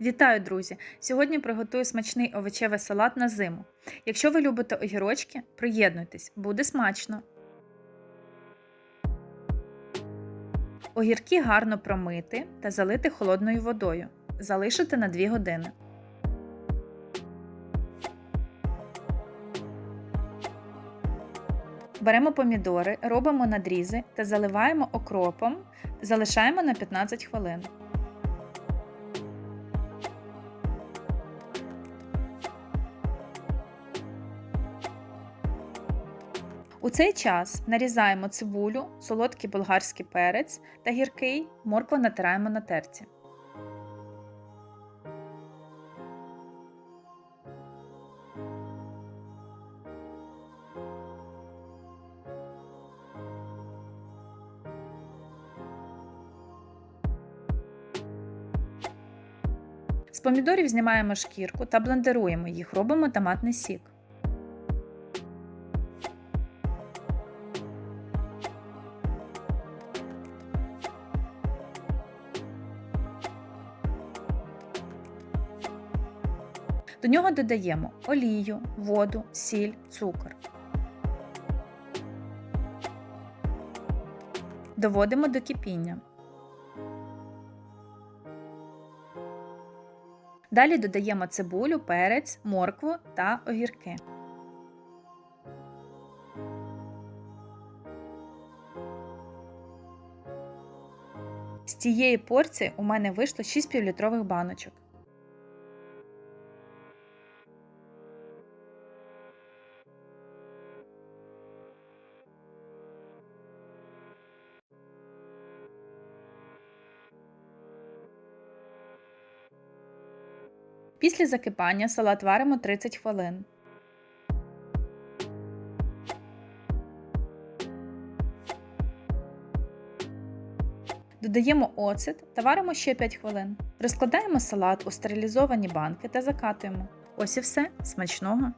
Вітаю, друзі! Сьогодні приготую смачний овочевий салат на зиму. Якщо ви любите огірочки, приєднуйтесь, буде смачно. Огірки гарно промити та залити холодною водою. Залишити на 2 години. Беремо помідори, робимо надрізи та заливаємо окропом, залишаємо на 15 хвилин. У цей час нарізаємо цибулю, солодкий болгарський перець та гіркий, моркву натираємо на терці. З помідорів знімаємо шкірку та блендеруємо їх, робимо томатний сік. До нього додаємо олію, воду, сіль, цукор. Доводимо до кипіння. Далі додаємо цибулю, перець, моркву та огірки. З цієї порції у мене вийшло 6 півлітрових баночок. Після закипання салат варимо 30 хвилин. Додаємо оцет та варимо ще 5 хвилин. Розкладаємо салат у стерилізовані банки та закатуємо. Ось і все. Смачного!